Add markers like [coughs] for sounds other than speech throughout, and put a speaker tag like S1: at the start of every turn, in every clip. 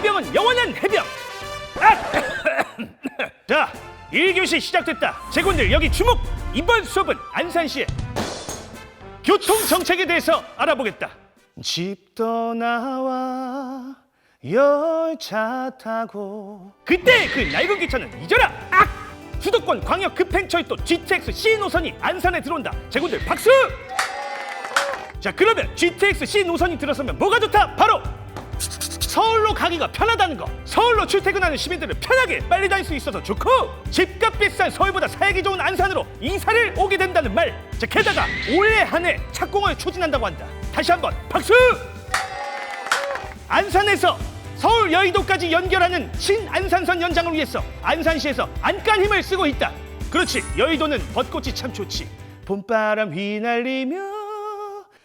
S1: 해병은 영원한 해병. 아! [coughs] 자, 1교시 시작됐다. 제군들 여기 주목. 이번 수업은 안산시의 교통 정책에 대해서 알아보겠다. 집 떠나와 열차 타고 그때 그 낡은 기차는 잊어라. 악! 수도권 광역 급행철도 GTX C 노선이 안산에 들어온다. 제군들 박수! 자 그러면 GTX C 노선이 들어서면 뭐가 좋다? 바로 서울로 가기가 편하다는 거. 서울로 출퇴근하는 시민들은 편하게 빨리 다닐 수 있어서 좋고 집값 비싼 서울보다 살기 좋은 안산으로 이사를 오게 된다는 말. 자, 게다가 올해 한 해 착공을 추진한다고 한다. 다시 한번 박수! 안산에서 서울 여의도까지 연결하는 신안산선 연장을 위해서 안산시에서 안간 힘을 쓰고 있다. 그렇지 여의도는 벚꽃이 참 좋지. 봄바람 휘날리며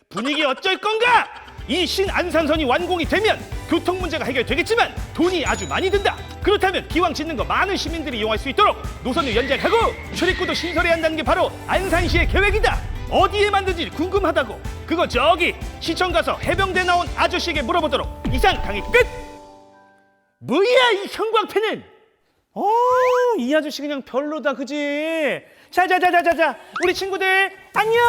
S1: 분위기 어쩔 건가? 이 신안산선이 완공이 되면 교통 문제가 해결되겠지만 돈이 아주 많이 든다. 그렇다면 기왕 짓는 거 많은 시민들이 이용할 수 있도록 노선을 연장하고 출입구도 신설해야 한다는 게 바로 안산시의 계획이다. 어디에 만든지 궁금하다고. 그거 저기 시청 가서 해병대 나온 아저씨에게 물어보도록. 이상 강의 끝. 뭐야 이 형광펜은? 어, 이 아저씨 그냥 별로다, 그지? 자자자자자자, 우리 친구들 안녕,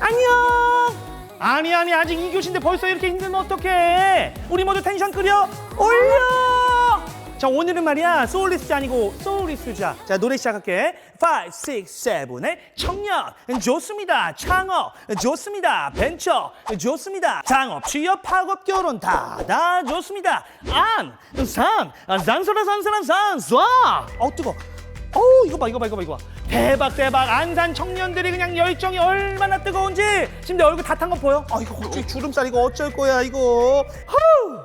S1: 안녕. 아니 아니 아직 2교시인데 벌써 이렇게 힘들면 어떡해? 우리 모두 텐션 끌여 올려. 자 오늘은 말이야 소울리스자 아니고 소울리스자. 자 노래 시작할게. 5, 6, 7의 청년 좋습니다. 창업 좋습니다. 벤처 좋습니다. 창업, 취업, 학업, 결혼 다 다 좋습니다. 안, 산, 산소라 산소라 산소. 어 뜨거. 어우 이거 봐 이거 봐 이거 봐 이거 봐 대박 대박 안산 청년들이 그냥 열정이 얼마나 뜨거운지 지금 내 얼굴 다 탄 거 보여? 아 이거 갑자기 주름살 이거 어쩔 거야 이거 후!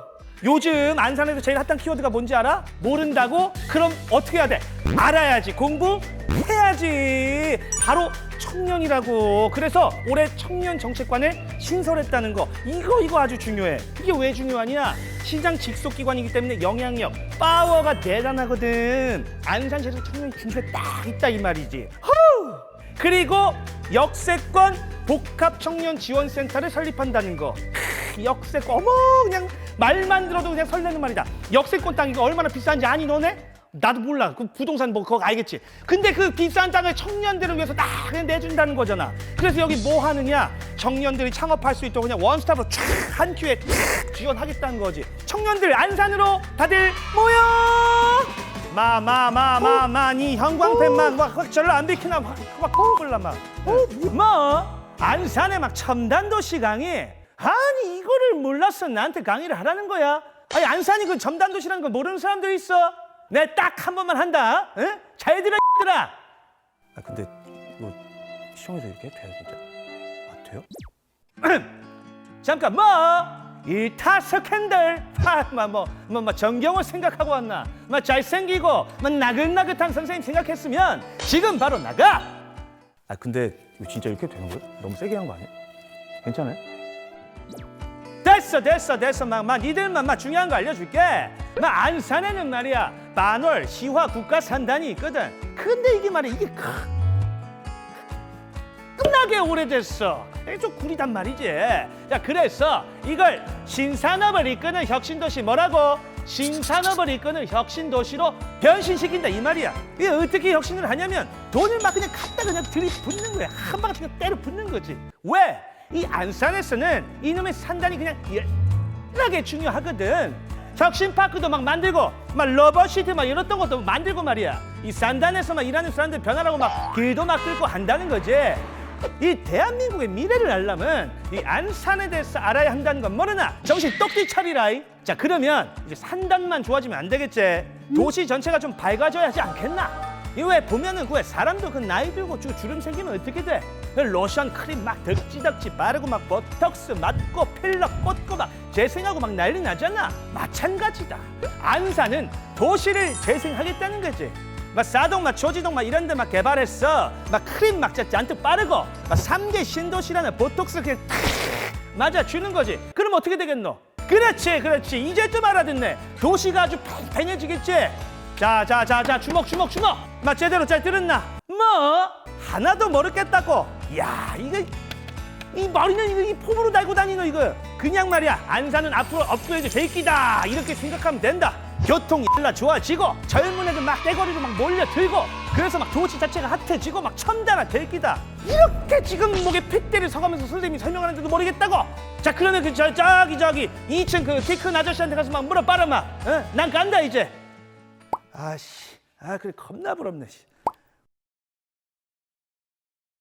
S1: 요즘 안산에서 제일 핫한 키워드가 뭔지 알아? 모른다고? 그럼 어떻게 해야 돼? 알아야지 공부 해야지 바로 청년이라고 그래서 올해 청년 정책관을 신설했다는 거 이거 이거 아주 중요해 이게 왜 중요하냐 시장 직속 기관이기 때문에 영향력 파워가 대단하거든 안산시에서 청년 중심에 딱 있다 이 말이지 후! 그리고 역세권 복합 청년 지원센터를 설립한다는 거 크, 역세권 어머 그냥 말만 들어도 그냥 설레는 말이다 역세권 땅 이거 얼마나 비싼지 아니 너네? 나도 몰라. 그 부동산 뭐 그거 알겠지. 근데 그 비싼 땅을 청년들을 위해서 딱 내준다는 거잖아. 그래서 여기 뭐 하느냐? 청년들이 창업할 수 있도록 그냥 원스톱으로 쫙한 큐에 쫙 지원하겠다는 거지. 청년들 안산으로 다들 모여. 마마마마마니 형광펜만 막 절로 안 비키나 막막 뽑을라 막. 뭐 안산에 막 첨단 도시 강의. 아니 이거를 몰랐어 나한테 강의를 하라는 거야. 아니 안산이 그 첨단 도시라는 거 모르는 사람도 있어. 내 딱 한 번만 한다. 응? 잘 들어 들아. 아 근데 뭐 시험에서 이렇게 돼요 진짜? 아 돼요? 잠깐 뭐? 이 타석 핸들 뭐뭐 뭐, 뭐 정경을 생각하고 왔나? 뭐 잘생기고 뭐 나긋나긋한 선생님 생각했으면 지금 바로 나가. 아 근데 이거 진짜 이렇게 되는 거예요? 너무 세게 한 거 아니야? 괜찮아요? 됐어 됐어 됐어 막, 막 니들만 막 중요한 거 알려줄게 막 안산에는 말이야 반월 시화 국가 산단이 있거든 근데 이게 말이야 이게 크... 끝나게 오래됐어 좀 구리단 말이지 자 그래서 이걸 신산업을 이끄는 혁신도시 뭐라고 신산업을 이끄는 혁신도시로 변신시킨다 이 말이야 이게 어떻게 혁신을 하냐면 돈을 막 그냥 갖다 그냥 들이붓는 거야 한 방울 그냥 때려 붓는 거지 왜? 이 안산에서는 이놈의 산단이 그냥 열나게 중요하거든. 혁신파크도 막 만들고, 막 러버시트 막 이랬던 것도 만들고 말이야. 이 산단에서 막 일하는 사람들 변화라고 막 길도 막 뚫고 한다는 거지. 이 대한민국의 미래를 알려면 이 안산에 대해서 알아야 한다는 건 뭐르나 정신 똑띠 차리라. 이. 자 그러면 이제 산단만 좋아지면 안 되겠지. 도시 전체가 좀 밝아져야 하지 않겠나? 이왜 보면은 그왜 사람도 그 나이 들고 주 주름 생기면 어떻게 돼? 그 로션 크림 막 덕지덕지 바르고 막 보톡스 맞고 필러 꽂고 막 재생하고 막 난리 나잖아. 마찬가지다. 안산은 도시를 재생하겠다는 거지. 막 사동 막 조지동 막 이런 데 막 개발했어. 막 크림 막 잔뜩 바르고 막 삼개 신도시라는 보톡스 그냥 탁 맞아 주는 거지. 그럼 어떻게 되겠노? 그렇지 그렇지 이제 좀 알아듣네. 도시가 아주 팽팽해지겠지. 자, 자, 자, 자, 주먹, 주먹, 주먹. 나 제대로 잘 들었나? 뭐? 하나도 모르겠다고. 야, 이거 이 머리는 이거 이 폼으로 달고 다니노 이거 그냥 말이야 안산은 앞으로 업그레이드 될 끼다 이렇게 생각하면 된다 교통 일라 좋아지고 젊은 애들 막 떼거리로 막 몰려들고 그래서 막 도시 자체가 핫해지고 막 첨단화 될 끼다. 이렇게 지금 목에 핏대를 서가면서 선생님이 설명하는데도 모르겠다고. 자 그러면 그 저, 저기 저기 2층 그키큰 아저씨한테 가서 막 물어봐라 마. 어? 난 간다 이제. 아씨. 아 그래 겁나 부럽네 씨.